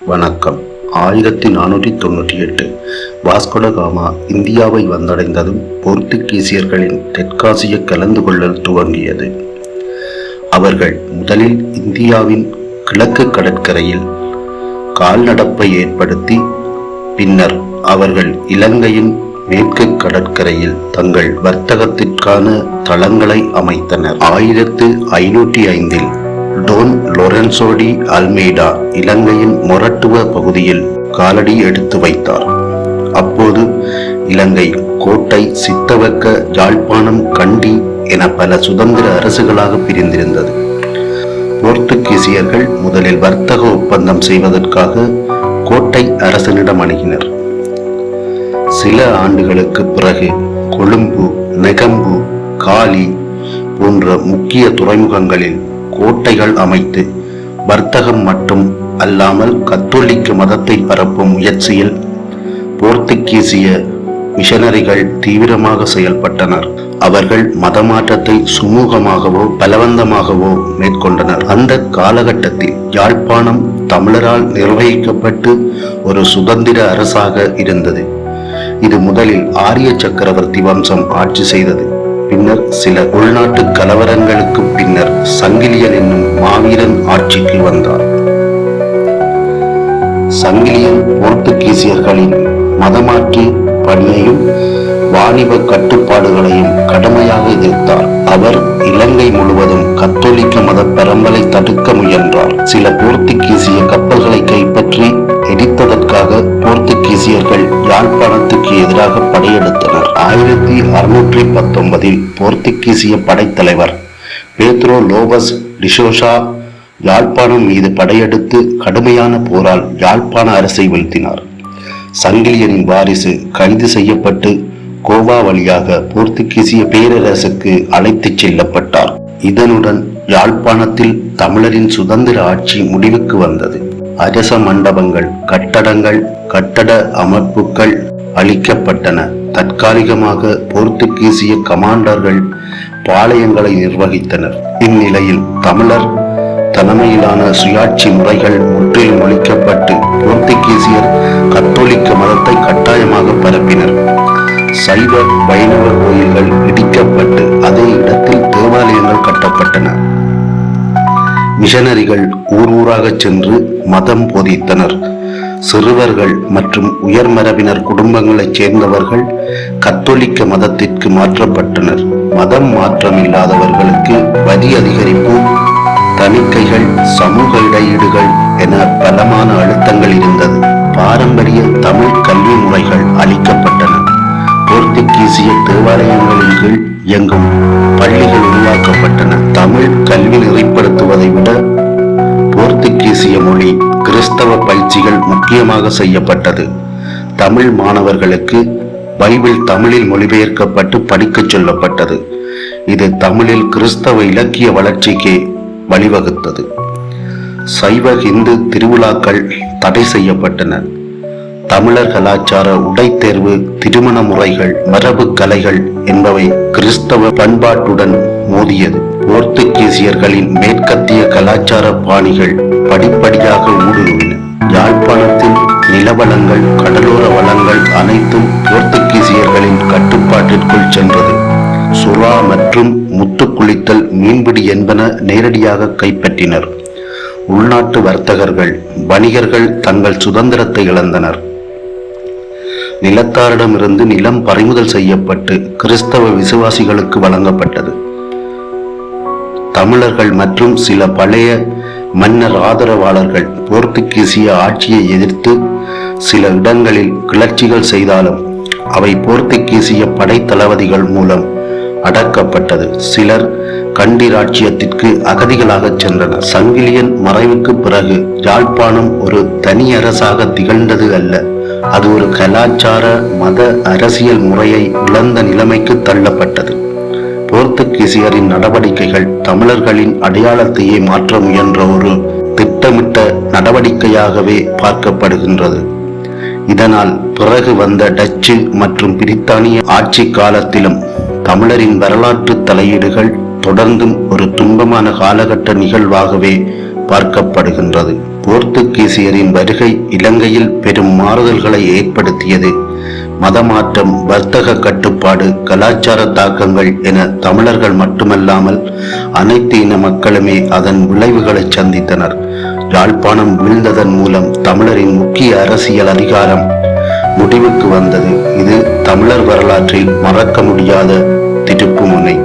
வணக்கம். ஆயிரத்தி நானூற்றி தொண்ணூற்றி எட்டு வாஸ்கோடகாமா இந்தியாவை வந்தடைந்ததும் போர்த்துகீசியர்களின் தெற்காசிய கலந்து கொள்ளல் துவங்கியது. அவர்கள் முதலில் இந்தியாவின் கிழக்கு கடற்கரையில் கால்நடப்பை ஏற்படுத்தி பின்னர் அவர்கள் இலங்கையின் மேற்கு கடற்கரையில் தங்கள் வர்த்தகத்திற்கான தளங்களை அமைத்தனர். ஆயிரத்து ஐநூற்றி ஐந்தில் டோன் லொரென்சோடி அல்மேடா இலங்கையின் மொரட்டுவ பகுதியில் காலடி எடுத்து வைத்தார். அப்போது இலங்கை கோட்டை சித்தவக்க யாழ்ப்பாணம் கண்டி என பல சுதந்திர அரசுகளாக பிரிந்திருந்தது. போர்த்துகீசியர்கள் முதலில் வர்த்தக ஒப்பந்தம் செய்வதற்காக கோட்டை அரசனிடம் அணுகினர். சில ஆண்டுகளுக்கு பிறகு கொழும்பு நெகம்பு காலி போன்ற முக்கிய துறைமுகங்களில் கோட்டைகள் அமைத்து வர்த்தகம் மட்டும் அல்லாமல் கத்தோலிக்க மதத்தை பரப்பும் முயற்சியில் போர்த்துகீசிய மிஷனரிகள் தீவிரமாக செயல்பட்டனர். அவர்கள் மதமாற்றத்தை சுமூகமாகவோ பலவந்தமாகவோ மேற்கொண்டனர். அந்த காலகட்டத்தில் யாழ்ப்பாணம் தமிழரால் நிர்வகிக்கப்பட்டு ஒரு சுதந்திர அரசாக இருந்தது. இது முதலில் ஆரிய சக்கரவர்த்தி வம்சம் ஆட்சி செய்தது. பின்னர் சில உள்நாட்டு கலவரங்களுக்கு பின்னர் சங்கிலியன் என்னும் மாவீரன் ஆட்சிக்கு வந்தார். சங்கிலியன் போர்த்துகீசியர்களின் மதமாற்றி பணியையும் வாணிப கட்டுப்பாடுகளையும் கடுமையாக எதிர்த்தார். அவர் இலங்கை முழுவதும் கத்தோலிக்க மத பரம்பலை தடுக்க முயன்றார். சில போர்த்துகீசிய கப்பல்களை கைப்பற்றி எரித்ததற்காக போர்த்துகீசியர்கள் யாழ்ப்பாணத்துக்கு எதிராக படையெடுத்தனர். ஆயிரத்தி அறுநூற்றி பத்தொன்பதில் போர்த்துகீசிய படைத்தலைவர் Pedro Lopes de Sousa Jaffna மீது படையெடுத்து கடுமையான போரால் யாழ்ப்பாண அரசை வீழ்த்தினார். சங்கிலியனின் வாரிசு கைது செய்யப்பட்டு கோவா வழியாக போர்த்துகீசிய பேரரசுக்கு அழைத்துச் செல்லப்பட்டார். இதனுடன் யாழ்ப்பாணத்தில் தமிழரின் சுதந்திர ஆட்சி முடிவுக்கு வந்தது. அரச மண்டபங்கள் கட்டடங்கள் கட்டட அமைப்புகள் அளிக்கப்பட்டன. தற்காலிகமாக போர்த்துகீசிய கமாண்டர்கள் பாளையங்களை நிர்வகித்தனர். இந்நிலையில் தமிழர் தலைமையிலான சுயாட்சி முறைகள் முற்றிலும் ஒழிக்கப்பட்டு போர்த்துகீசியர் கத்தோலிக்க மதத்தை கட்டாயமாக பரப்பினர். சைவ வைணவ கோயில்கள் இடிக்கப்பட்டு அதே இடத்தில் தேவாலயங்கள் கட்டப்பட்டன. மிஷனரிகள் ஊர் ஊராக சென்று மதம் போதித்தனர். சிறுவர்கள் மற்றும் உயர்மரபினர் குடும்பங்களைச் சேர்ந்தவர்கள் கத்தோலிக்க மதத்திற்கு மாற்றப்பட்டனர். மதம் மாற்றம் இல்லாதவர்களுக்கு வரி அதிகரிப்பு தணிக்கைகள் சமூக இடையீடுகள் என பலமான அழுத்தங்கள் இருந்தது. பாரம்பரிய தமிழ் கல்வி முறைகள் அளிக்கப்பட்டன. போர்த்துகீசிய தேவாலயங்களின் கீழ் இயங்கும் பள்ளிகள் உருவாக்கப்பட்டன. தமிழ் கல்வி நெறிப்படுத்துவதை விட போர்த்துகீசிய மொழி கிறிஸ்தவ பயிற்சிகள் முக்கியமாக செய்யப்பட்டது. தமிழ் மாணவர்களுக்கு பைபிள் தமிழில் மொழிபெயர்க்கப்பட்டு படிக்கச் சொல்லப்பட்டது. இது தமிழில் கிறிஸ்தவ இலக்கிய வளர்ச்சிக்கு வழிவகுத்தது. சைவ இந்து திருவிழாக்கள் தடை செய்யப்பட்டன. தமிழர் கலாச்சார உடைத்தேர்வு திருமண முறைகள் மரபு கலைகள் என்பவை கிறிஸ்தவ பண்பாட்டுடன் மோதியது. போர்த்துகீசியர்களின் மேற்கத்திய கலாச்சார பாணிகள் படிப்படியாக ஊடுருவின. யாழ்ப்பாணத்தில் நிலவளங்கள் கடலோர வளங்கள் அனைத்தும் போர்த்துகீசியர்களின் கட்டுப்பாட்டிற்குள் சென்றது. சுறா மற்றும் முத்து குளித்தல் மீன்பிடி என்பன நேரடியாக கைப்பற்றினர். உள்நாட்டு வர்த்தகர்கள் வணிகர்கள் தங்கள் சுதந்திரத்தை இழந்தனர். நிலத்தாரிடமிருந்து நிலம் பறிமுதல் செய்யப்பட்டு கிறிஸ்தவ விசுவாசிகளுக்கு வழங்கப்பட்டது. தமிழர்கள் மற்றும் சில பழைய மன்னர் ஆதரவாளர்கள் போர்த்துகீசிய ஆட்சியை எதிர்த்து சில இடங்களில் கிளர்ச்சிகள் செய்தாலும் அவை போர்த்துகீசிய படைத்தளபதிகள் மூலம் அடக்கப்பட்டது. சிலர் கண்டி ராஜ்யத்திற்கு அகதிகளாக சென்றனர். சங்கிலியன் மறைவுக்கு பிறகு யாழ்ப்பாணம் ஒரு தனி அரசாக திகழ்ந்தது அல்ல. அது ஒரு கலாச்சார மத அரசியல் முறையை இழந்த நிலைமைக்கு தள்ளப்பட்டது. போர்த்துகீசியரின் நடவடிக்கைகள் தமிழர்களின் அடையாளத்தையே மாற்ற முயன்ற ஒரு திட்டமிட்ட நடவடிக்கையாகவே பார்க்கப்படுகின்றது. இதனால் பிறகு வந்த டச்சு மற்றும் பிரித்தானிய ஆட்சி காலத்திலும் தமிழரின் வரலாற்று தலையீடுகள் தொடர்ந்தும் ஒரு துன்பமான காலகட்ட நிகழ்வாகவே பார்க்கப்படுகின்றது. போர்த்துகீசியரின் வருகை இலங்கையில் பெரும் மாறுதல்களை ஏற்படுத்தியது மதமாற்றம் வர்த்தக கட்டுப்பாடு கலாச்சார தாக்கங்கள் என தமிழர்கள் மட்டுமல்லாமல் அனைத்து இன மக்களுமே அதன் விளைவுகளை சந்தித்தனர். யாழ்ப்பாணம் வீழ்ந்ததன் மூலம் தமிழரின் முக்கிய அரசியல் அதிகாரம் முடிவுக்கு வந்தது. இது தமிழர் வரலாற்றில் மறக்க முடியாத திருப்புமுனை